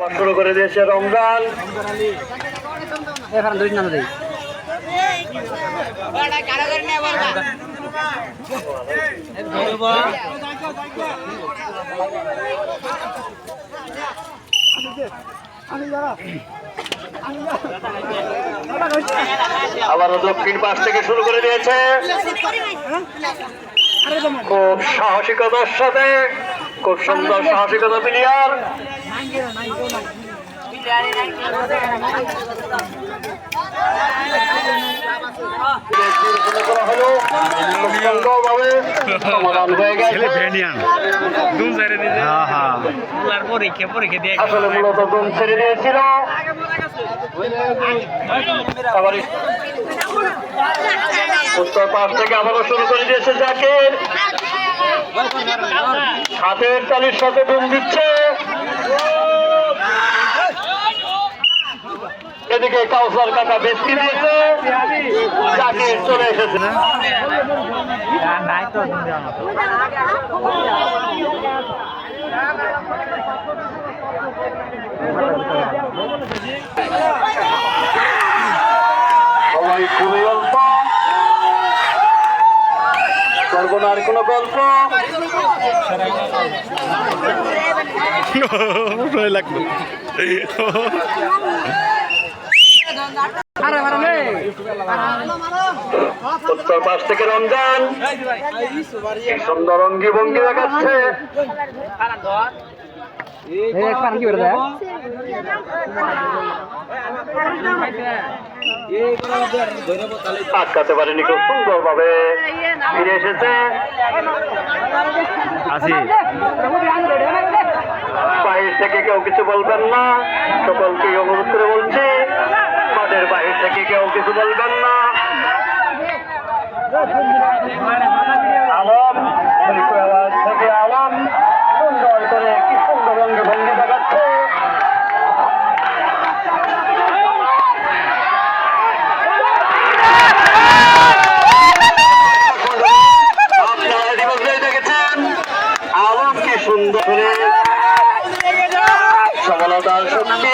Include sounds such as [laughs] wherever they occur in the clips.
আবার শুরু করে দিয়েছে রমজান। আবারও দক্ষিণ পাশ থেকে শুরু করে দিয়েছে। খুব সাহসিকতার সাথে, খুব সুন্দর সাহসিকতা প্লেয়ার। পরীক্ষা পরীক্ষা দিয়ে আসলে মূলত দম ছেড়ে দিয়েছিল। উত্তর পাশ থেকে আবারও শুরু করে দিয়েছে জাকির। হাতের তালির সাথে ডুম দিচ্ছে। এদিকে কাউসার কাকা বেশি দিয়েছে জাকির চলে এসেছে? নাই তো সবাই খুবই অল্প। কোনো গল্প? [laughs] নে [laughs] উত্তর পাশ থেকে রমজান। সুন্দর অঙ্গি ভঙ্গি দেখাচ্ছে। এই কি করে দেয় আটকাতে পারেনি খুব সুন্দর ভাবে ফিরে এসেছে। আসি। বাহির থেকে কেউ কিছু বলবেন না। সকলকে অনুরোধ করে বলছি। মাঠের বাহির থেকে কেউ কিছু বলবেন না? আলম আওয়াজ থেকে আলম সুন্দর করে কি সুন্দর রঙে ভঙ্গি দেখাচ্ছে আপনারা ইতিমধ্যেই দেখেছেন আলম কি সুন্দর করে সফলতার শক্তি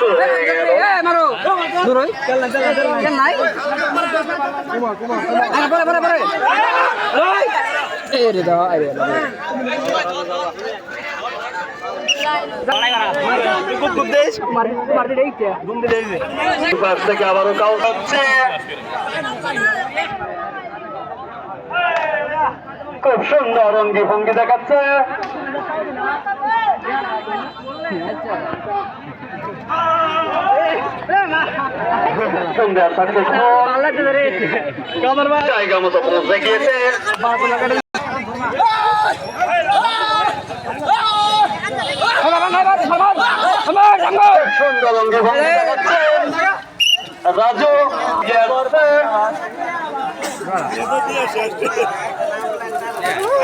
শুরু হয়ে গেল মারো আবারও কাউ খুব সুন্দর রঙ্গি ভঙ্গি দেখাচ্ছে সুন্দর সাকসেসফুল আল্লাহ জায়গা মতো পৌঁছে গিয়েছে রাজু যাচ্ছে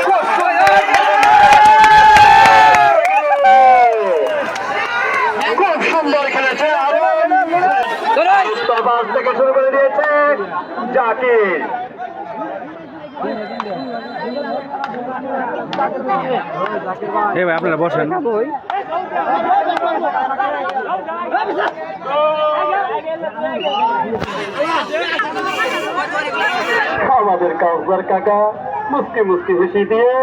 খুব পাশ থেকে শুরু করে দিয়েছে জাকির। আপনারা বসেন। আমাদের কাউসার কাকা মুসকি মুসকি হেসি দিয়ে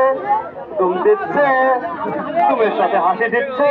তুম দিচ্ছে তুমের সাথে হাসি দিচ্ছে।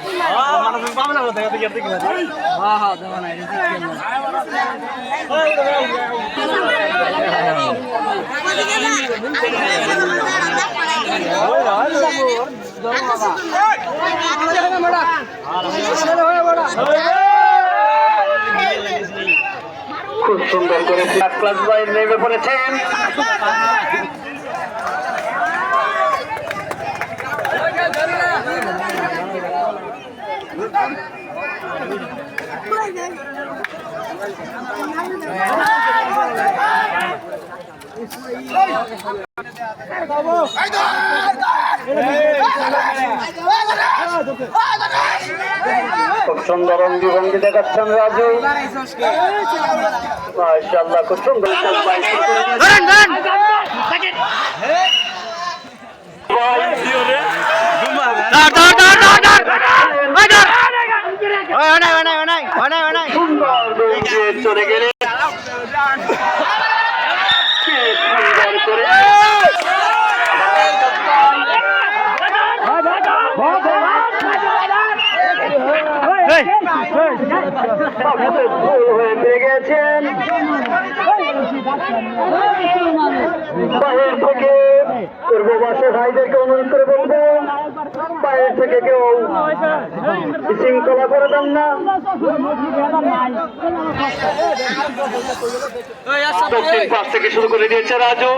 খুব সুন্দর করে ক্লাস বাই নেমে পড়েছেন। খুব সুন্দর অঙ্গি ভঙ্গি দেখাচ্ছেন রাজু। মাশাআল্লাহ খুব সুন্দর সুন্দর দৌড় দিয়ে চলে গেলে কি সুন্দর করে সবচেয়ে ভুল হয়ে পেয়ে গেছেন বাইরের থেকে পূর্ববাসী ভাইদেরকে অনুরোধ করে বলব বাইরের থেকে কেউ বিশৃঙ্খলা করে দেন না। দক্ষিণ পাশ থেকে শুরু করে দিয়েছে রাজু।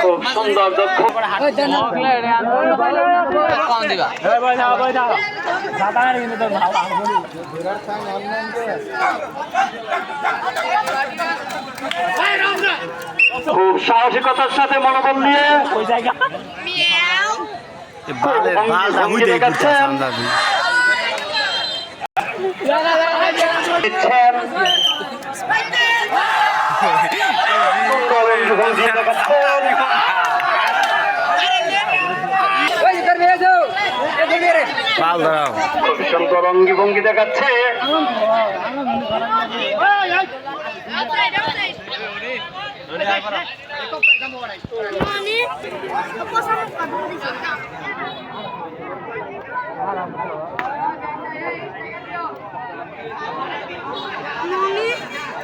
খুব সুন্দর দক্ষ। খুব সাহসিকতার সাথে মনোবল নিয়ে সুন্দর অঙ্গি ভঙ্গি দেখাচ্ছে।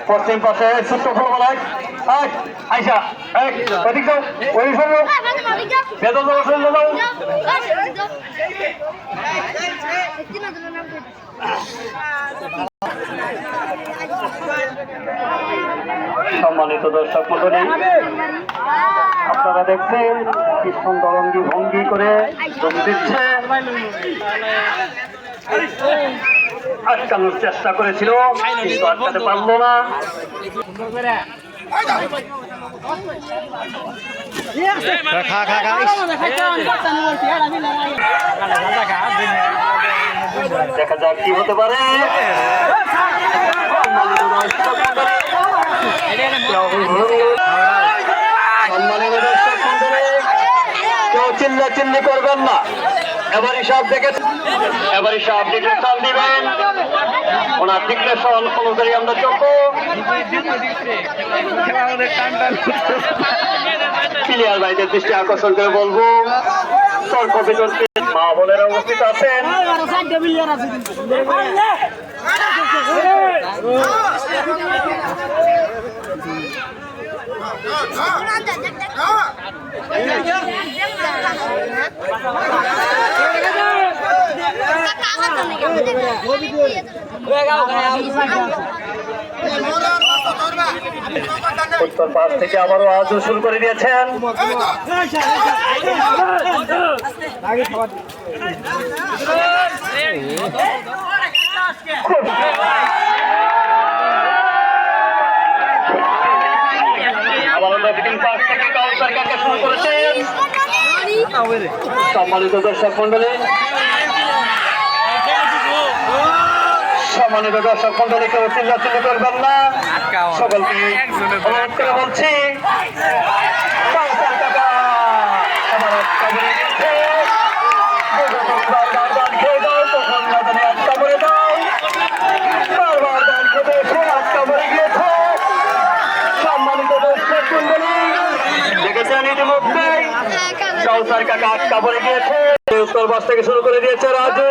পশ্চিম পাশে ছোট্ট ফলবেলায় আইসা এক ওদিক যাও ওই সঙ্গে বেদন যাও সঙ্গে যাও। সম্মানিত দর্শক মন্ডলী আপনারা দেখছেন কি সুন্দর অঙ্গি ভঙ্গি করে দিচ্ছে। আটকানোর চেষ্টা করেছিল, কিন্তু আটকাতে পারল না। দেখা যাক কি হতে পারে। সম্মানিত দর্শক কেউ করবেন না এবারই সব দেখে এবারই সব ডিক্লেশন দিবেন ওনার ডিক্লেশন অনুযায়ী আমরা চলবো প্লেয়ার ভাইদের দৃষ্টি আকর্ষণ করে বলব তর্ক মা বোনেরা উপস্থিত আছেন উত্তর পাশ থেকে আবারও আজও শুরু করে দিয়েছেন। আবারও দক্ষিণ পাশ থেকে কাউন্টার কাকে শুরু করেছেন। সম্মানিত দর্শক মন্ডলী সম্মানিত দর্শক মন্ডলী কেউ চিল্লা চিল্লি করবেন না। সকলকে অনুরোধ করে বলছি কাউন্টার কাকা আমার একটা বলে দিচ্ছে, বারবার দান খেয়ে দাও, তখন রাজধানী আটকা পড়ে দাও। বারবার দান খেতে এসে আটকা পড়ে গিয়েছে। সম্মানিত দর্শক মন্ডলী, দেখেছেন ইতিমধ্যেই কাউসার কাকা আটকা পড়ে গিয়েছে উত্তর বাস থেকে শুরু করে দিয়েছে রাজু।